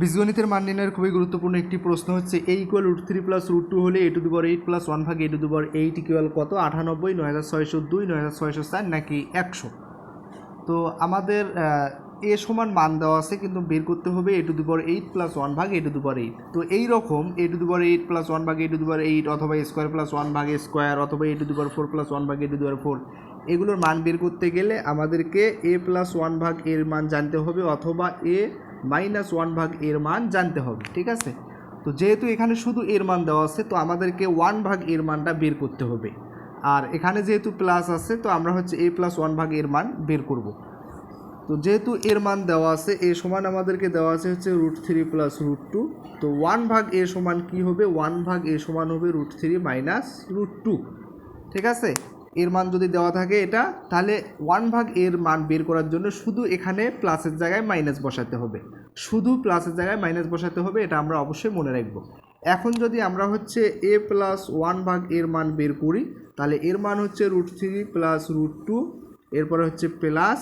বীজগণিতের মান নির্ণয়ের খুবই গুরুত্বপূর্ণ একটি প্রশ্ন হচ্ছে A equal root three plus root two হলে এ টু দুবার এইট প্লাস ওয়ান ভাগ এ টু দুবার এইট ইকুয়াল কত? আটানব্বই, নয় হাজার ছয়শো দুই, নয় হাজার ছয়শো চার নাকি একশো? তো আমাদের এ সমান মান দেওয়া আছে কিন্তু বের করতে হবে এ টু দুবার এইট প্লাস ওয়ান ভাগ এ টু দুবার এইট তো এই রকম এ টু দুবার এইট প্লাস ওয়ান ভাগ এ টু দুবার এইট অথবা স্কোয়ার প্লাস ওয়ান ভাগ স্কোয়ার অথবা এ টু দুবার ফোর প্লাস ওয়ান ভাগ এ টু দুবার ফোর এগুলোর মান বের করতে গেলে আমাদেরকে এ প্লাস ওয়ান ভাগ এর মান জানতে হবে অথবা এ মাইনাস ওয়ান ভাগ এর মান জানতে হবে, ঠিক আছে? তো যেহেতু এখানে শুধু এর মান দেওয়া আছে, তো আমাদেরকে ওয়ান ভাগ এর মানটা বের করতে হবে। আর এখানে যেহেতু প্লাস আছে, তো আমরা হচ্ছে এ প্লাস ওয়ান ভাগ এর মান বের করব। তো যেহেতু এর মান দেওয়া আছে, এ সমান আমাদেরকে দেওয়া আছে হচ্ছে root three plus root two তো ওয়ান ভাগ এ সমান কি হবে? ওয়ান ভাগ এ সমান হবে root three minus root two ঠিক আছে? এর মান যদি দেওয়া থাকে এটা, তাহলে ওয়ান ভাগ এর মান বের করার জন্য শুধু এখানে প্লাসের জায়গায় মাইনাস বসাতে হবে। শুধু প্লাসের জায়গায় মাইনাস বসাতে হবে, এটা আমরা অবশ্যই মনে রাখব। এখন যদি আমরা হচ্ছে এ প্লাস ওয়ান ভাগ এর মান বের করি, তাহলে এর মান হচ্ছে root three plus root two এরপরে হচ্ছে প্লাস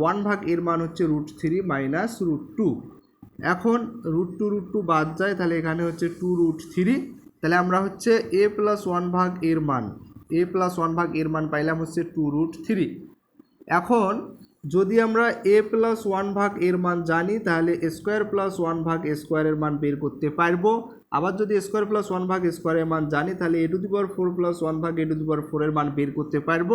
ওয়ান ভাগ এর মান হচ্ছে root three minus root two এখন রুট টু রুট টু বাদ যায়, তাহলে এখানে হচ্ছে টু রুট থ্রি তাহলে আমরা হচ্ছে এ প্লাস ওয়ান ভাগ এর মান এ প্লাস ওয়ান ভাগ এর মান পাইলাম হচ্ছে টু রুট থ্রি এখন যদি আমরা এ প্লাস ওয়ান ভাগ এর মান জানি, তাহলে স্কোয়ার প্লাস ওয়ান ভাগ স্কোয়ারের মান বের করতে পারব। আবার যদি স্কোয়ার প্লাস ওয়ান ভাগ স্কোয়ারের মান জানি, তাহলে A to the power four plus one ভাগ এ টু দি পাওয়ার ফোরের মান বের করতে পারব।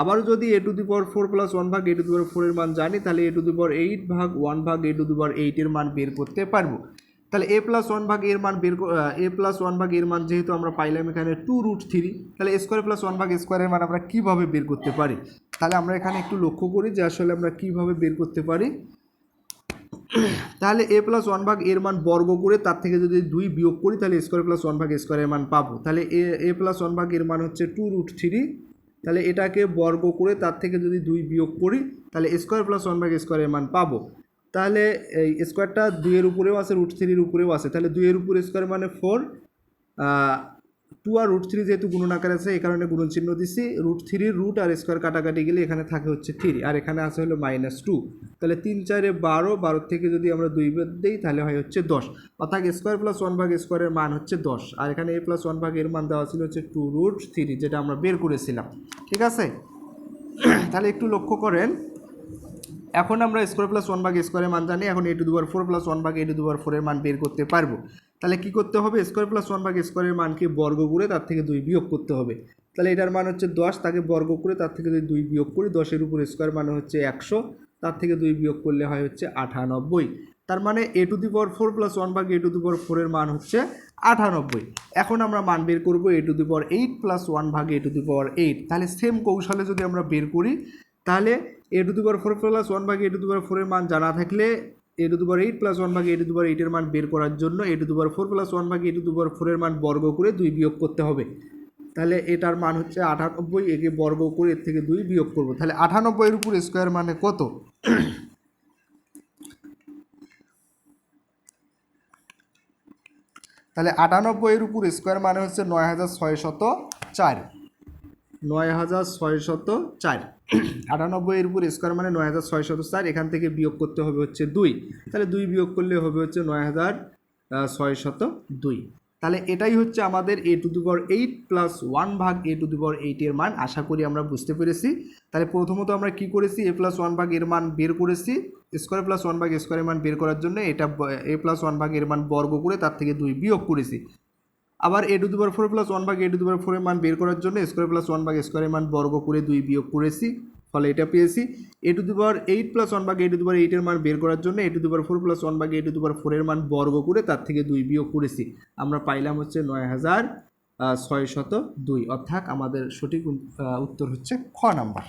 আবার যদি A to the power four plus one ভাগ এ টু দি পাওয়ার ফোরের মান জানি, তাহলে A to the power eight ভাগ ওয়ান ভাগ এ টু দি পাওয়ার এইটের মান বের করতে পারব। তাহলে এ প্লাস ওয়ান ভাগ এর মান বের এ প্লাস ওয়ান ভাগ এর মান যেহেতু আমরা পাইলাম এখানে টু রুট থ্রি তাহলে স্কোয়ার প্লাস ওয়ান ভাগ স্কোয়ারের মান আমরা কীভাবে বের করতে পারি? তাহলে আমরা এখানে একটু লক্ষ্য করি যে আসলে আমরা কীভাবে বের করতে পারি। তাহলে এ প্লাস ওয়ান ভাগ এর মান বর্গ করে তার থেকে যদি দুই বিয়োগ করি, তাহলে স্কোয়ার প্লাস ওয়ান ভাগ স্কোয়ারের মান পাবো। তাহলে এ এ প্লাস ওয়ান ভাগ এর মান হচ্ছে টু রুট থ্রি তাহলে এটাকে বর্গ করে তার থেকে যদি দুই বিয়োগ করি, তাহলে স্কোয়ার প্লাস ওয়ান ভাগ স্কোয়ারের মান পাবো। তাহলে এই স্কোয়ারটা দুইয়ের উপরেও আছে রুট থ্রির উপরেও আছে। তাহলে দুইয়ের উপরে স্কোয়ার মানে ফোর টু আর রুট থ্রি যেহেতু গুণন আকার আছে, এই কারণে গুণন চিহ্ন দিছি। রুট থ্রির রুট আর স্কোয়ার কাটাকাটি গেলে এখানে থাকে হচ্ছে থ্রি আর এখানে আছে হলো মাইনাস টু তাহলে তিন, চারে বারো বারো থেকে যদি আমরা দুই বেদ দিই, তাহলে হয় হচ্ছে দশ। অর্থাৎ স্কোয়ার প্লাস ওয়ান ভাগ স্কোয়ারের মান হচ্ছে দশ। আর এখানে এ প্লাস ওয়ান ভাগ এর মান দেওয়া ছিল হচ্ছে টু রুট থ্রি যেটা আমরা বের করেছিলাম। ঠিক আছে? তাহলে একটু লক্ষ্য করেন। এখন আমরা স্কোয়ার প্লাস ওয়ান ভাগ স্কোয়ারের মান জানি, এখন এ টু দুবার ফোর প্লাস ওয়ান ভাগ এ টু দুবার ফোরের মান বের করতে পারব। তাহলে কি করতে হবে? স্কোয়ার প্লাস ওয়ান ভাগ স্কোয়ারের মানকে বর্গ করে তার থেকে দুই বিয়োগ করতে হবে। তাহলে এটার মান হচ্ছে দশ, তাকে বর্গ করে তার থেকে যদি দুই বিয়োগ করি, দশের উপর স্কোয়ার মানে হচ্ছে একশো, তার থেকে দুই বিয়োগ করলে হয় হচ্ছে আটানব্বই। তার মানে A to the power four plus one ভাগ এ টু দি পাওয়ার ফোরের মান হচ্ছে আটানব্বই। এখন আমরা মান বের করব A to the power eight plus one ভাগ A to the power eight তাহলে সেম কৌশলে যদি আমরা বের করি তাহলে এ টু দুবার ফোর প্লাস ওয়ান ভাগে এ টু দুবার ফোরের মান জানা থাকলে এ টু দুবার এইট প্লাস ওয়ান ভাগে এ টু দুবার এইটের মান বের করার জন্য এ টু দুবার ফোর প্লাস ওয়ান ভাগ এ টু দুবার ফোরের মান বর্গ করে দুই বিয়োগ করতে হবে। তাহলে এটার মান হচ্ছে আটানব্বই, একে বর্গ করে এর থেকে দুই বিয়োগ করব। তাহলে আটানব্বইয়ের উপর স্কোয়ার মানে কত? তাহলে আটানব্বইয়ের উপর স্কোয়ার মানে হচ্ছে নয় হাজার ছয় শত চার। নয় হাজার ছয় শত চার আটানব্বইয়ের উপর স্কোয়ার মানে নয় হাজার ছয় শত চার, এখান থেকে বিয়োগ করতে হবে হচ্ছে দুই। তাহলে দুই বিয়োগ করলে হবে হচ্ছে নয় হাজার ছয় শত দুই। তাহলে এটাই হচ্ছে আমাদের এ টু দুবার এইট প্লাস ওয়ান ভাগ এ টু দুবার এইটের মান, আশা করি আমরা বুঝতে পেরেছি। তাহলে প্রথমত আমরা কি করেছি? এ প্লাস ওয়ান ভাগ এর মান বের করেছি। স্কোয়ার প্লাস ওয়ান ভাগ স্কোয়ারের মান বের করার জন্য এটা, এ প্লাস ওয়ান ভাগ এর মান বর্গ করে তার থেকে দুই বিয়োগ করেছি। আবার এ টু দুবার ফোর প্লাস ওয়ান ভাগ এ টু দুবার ফোরের মান বের করার জন্য স্কোয়ার প্লাস ওয়ান ভাগ স্কোয়ারের মান বর্গ করে দুই বিয়োগ করেছি। ফলে এটা পেয়েছি। এ টু দুবার এইট প্লাস ওয়ান ভাগ এ টু দুবার এইটের মান বের করার জন্য এ টু দুবার ফোর প্লাস ওয়ান ভাগ এ টু দুবার ফোরের মান বর্গ করে তার থেকে দুই বিয়োগ করেছি। আমরা পাইলাম হচ্ছে নয় হাজার ছয় শত দুই। অর্থাৎ আমাদের সঠিক উত্তর হচ্ছে খ নাম্বার।